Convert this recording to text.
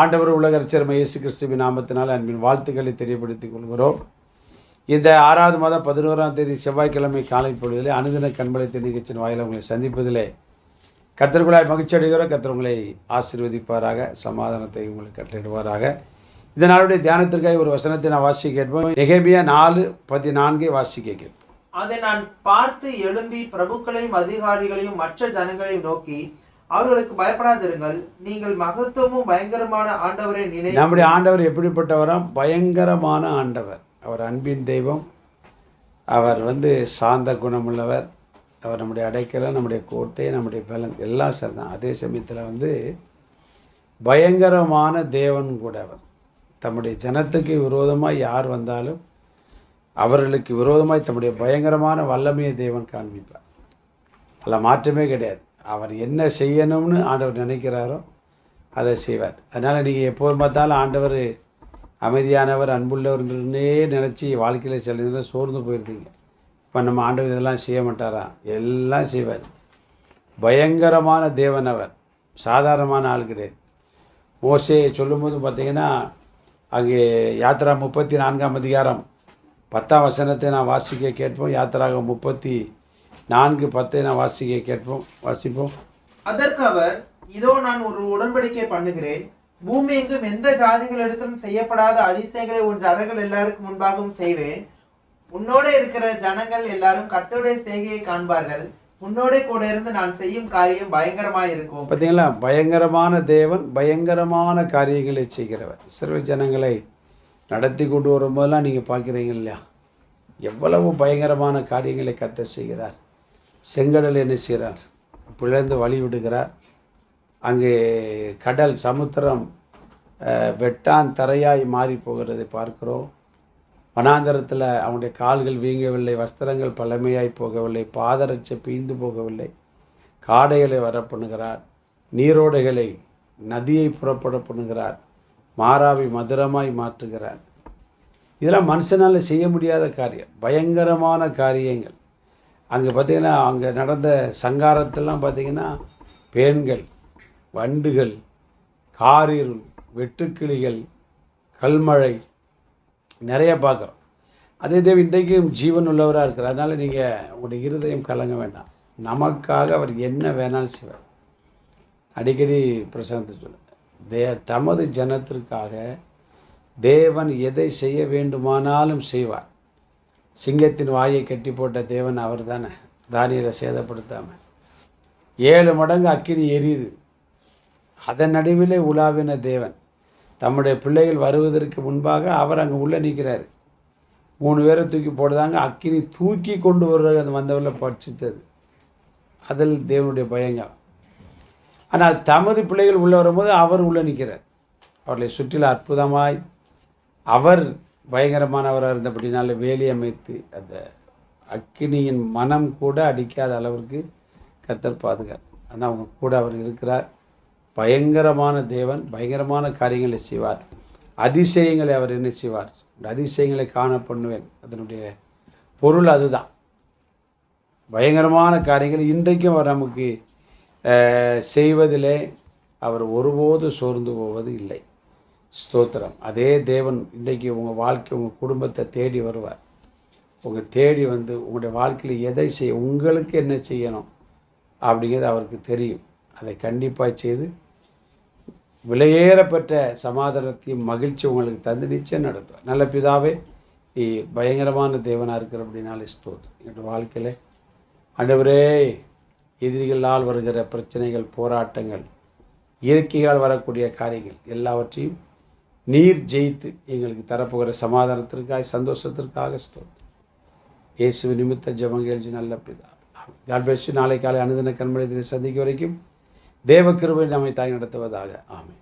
ஆண்டவர் உலக உலகரச்சர் இயேசு கிறிஸ்துவின் நாமத்தினால் அன்பின் வாழ்த்துக்களை தெரியப்படுத்திக் கொள்கிறோம். இந்த ஆறாவது மாதம் பதினோராம் தேதி செவ்வாய்க்கிழமை காலை பொழுதிலே அனுதின கண்பலைத்த நிகழ்ச்சியின் வாயில உங்களை சந்திப்பதிலே கத்தர்களாய் மகிழ்ச்சி அடைகிறோம். கத்தர் உங்களை ஆசீர்வதிப்பாராக சமாதானத்தை உங்களுக்கு கட்டளிடுவாராக இந்த நாளுடைய தியானத்திற்காக ஒரு வசனத்தை நான் வாசிக்க கேட்போம். நெகேமியா நாலு பதினான்கை வாசிக்க கேட்போம் அதை நான் பார்த்து எழும்பி பிரபுக்களையும் அதிகாரிகளையும் மற்ற ஜனங்களையும் நோக்கி அவர்களுக்கு பயப்படாதிருங்கள். நீங்கள் மகத்துவமும் பயங்கரமான ஆண்டவரை நினை நம்முடைய ஆண்டவர் எப்படிப்பட்டவராம் பயங்கரமான ஆண்டவர். அவர் அன்பின் தெய்வம். அவர் வந்து சாந்த குணமுள்ளவர். அவர் நம்முடைய அடைக்கலம் நம்முடைய கோட்டை நம்முடைய பலன் எல்லாம் சரிதான். அதே சமயத்தில் வந்து பயங்கரமான தேவன் கூட அவர். தம்முடைய ஜனத்துக்கு விரோதமாக யார் வந்தாலும் அவர்களுக்கு விரோதமாய் தம்முடைய பயங்கரமான வல்லமையை தேவன் காண்பிப்பார். அதில் மாற்றமே கிடையாது. அவர் என்ன செய்யணும்னு ஆண்டவர் நினைக்கிறாரோ அதை செய்வார். அதனால் நீங்கள் எப்போ பார்த்தாலும் ஆண்டவர் அமைதியானவர் அன்புள்ளவர்ன்றே நினச்சி வாழ்க்கையில் சில நேரம் சோர்ந்து போயிருந்தீங்க இப்போ நம்ம ஆண்டவர் இதெல்லாம் செய்ய மாட்டாரா? எல்லாம் செய்வார். பயங்கரமான தேவன் அவர். சாதாரணமான ஆள் கிடையாது. மோசே சொல்லும்போது பார்த்தீங்கன்னா அங்கே யாத்ரா முப்பத்தி நான்காம் அதிகாரம் பத்தாம் வசனத்தை நான் வாசிக்க கேட்போம். யாத்திராக முப்பத்தி நான்கு பத்தை நான் வாசிக்க கேட்போம் வாசிப்போம். அதற்கு அவர் இதோ நான் ஒரு உடன்படிக்கை பண்ணுகிறேன். பூமி எங்கும் எந்த ஜாதிகளிடத்திலும் செய்யப்படாத அதிசயங்களை உன் ஜனங்கள் எல்லாருக்கும் முன்பாகவும் செய்வேன். உன்னோட இருக்கிற ஜனங்கள் எல்லாரும் கர்த்தருடைய செய்கையை காண்பார்கள். உன்னோட கூட இருந்து நான் செய்யும் காரியம் பயங்கரமாய் இருக்கும் பார்த்தீங்களா? பயங்கரமான தேவன் பயங்கரமான காரியங்களை செய்கிறவர். சிறு ஜனங்களை நடத்தி கொண்டு வரும்போதெல்லாம் நீங்கள் பார்க்குறீங்க இல்லையா? எவ்வளவு பயங்கரமான காரியங்களை கத்த செய்கிறார். செங்கடல் என்ன செய்கிறார். பிளந்து வழி விடுகிறார். அங்கே கடல் சமுத்திரம் வெட்டான் தரையாய் மாறி போகிறதை பார்க்கிறோம். வனாந்தரத்தில் அவனுடைய கால்கள் வீங்கவில்லை வஸ்திரங்கள் பழமையாய் போகவில்லை பாதரட்சை பீந்து போகவில்லை. காடைகளை வரப்பண்ணுகிறார். நீரோடைகளை நதியை புறப்பட பண்ணுகிறார். மாறாவை மதுரமாய் மாற்றுகிறார். இதெல்லாம் மனுஷனால் செய்ய முடியாத காரியம். பயங்கரமான காரியங்கள். அங்கே பார்த்தீங்கன்னா அங்கே நடந்த சங்காரத்தெல்லாம் பார்த்தீங்கன்னா பேன்கள் வண்டுகள் காரிருள் வெட்டுக்கிளிகள் கல்மழை நிறைய பார்க்குறோம் அதே தேவ இன்றைக்கும் ஜீவன் உள்ளவராக இருக்கிற அதனால் நீங்கள் உங்களுடைய இருதயம் கலங்க வேண்டாம். நமக்காக அவர் என்ன வேணாலும் செய்வார். அடிக்கடி பிரசங்கத்தை சொல்லுங்கள் தே தமது ஜனத்திற்காக தேவன் எதை செய்ய வேண்டுமானாலும் செய்வார். சிங்கத்தின் வாயை கட்டி போட்ட தேவன் அவர் தானே தானியரை சேதப்படுத்தாமல். ஏழு மடங்கு அக்கினி எரியுது. அதன் நடுவிலே உலாவின தேவன். தம்முடைய பிள்ளைகள் வருவதற்கு முன்பாக அவர் அங்கே உள்ளே நிற்கிறார். மூணு பேரை தூக்கி போடுதாங்க அக்கினி தூக்கி கொண்டு வர்றது அந்த வந்தவரில் பட்சித்தது. அதில் தேவனுடைய பயங்கள். ஆனால் தமது பிள்ளைகள் உள்ளே வரும்போது அவர் உள்ளே நிற்கிறார். அவர்களை சுற்றிலும் அற்புதமாய் அவர் பயங்கரமானவராக இருந்தபடினால வேலி அமைத்து அந்த அக்கினியின் மனம் கூட அடிக்காத அளவிற்கு கத்தர் பாதுகார் ஆனால் அவங்க கூட அவர் இருக்கிறார். பயங்கரமான தேவன் பயங்கரமான காரியங்களை செய்வார். அதிசயங்களை அவர் என்ன செய்வார்? அதிசயங்களை காண பண்ணுவேன் அதனுடைய பொருள் அதுதான். பயங்கரமான காரியங்கள் இன்றைக்கும் அவர் நமக்கு செய்வதிலே அவர் ஒருபோது சோர்ந்து போவது இல்லை. ஸ்தோத்திரம். அதே தேவன் இன்றைக்கு உங்கள் வாழ்க்கை உங்கள் குடும்பத்தை தேடி வருவார். உங்கள் தேடி வந்து உங்களுடைய வாழ்க்கையில் எதை செய்ய உங்களுக்கு என்ன செய்யணும் அப்படிங்கிறது அவருக்கு தெரியும். அதை கண்டிப்பாக செய்து விலையேறப்பட்ட சமாதானத்தையும் மகிழ்ச்சி உங்களுக்கு தந்து நிச்சயம் நடத்துவார். நல்ல பிதாவே நீ பயங்கரமான தேவனாக இருக்கிற அப்படின்னாலே ஸ்தோத்திரம். என்னுடைய வாழ்க்கையில் ஆண்டவரே எதிரிகளால் வருகிற பிரச்சனைகள் போராட்டங்கள் இயற்கையால் வரக்கூடிய காரியங்கள் எல்லாவற்றையும் நீர் ஜெயித்து எங்களுக்கு தரப்போகிற சமாதானத்திற்காக சந்தோஷத்திற்காக ஸ்தோத்திரம். இயேசு நிமித்த ஜபங்கேல்ஜி நல்ல பிதா. காட் பிளஸ் நாளை காலை அனுதின கண்மணி சந்திக்கும் வரைக்கும் தேவ கிருபை நம்மை தாய் நடத்துவதாக. ஆமை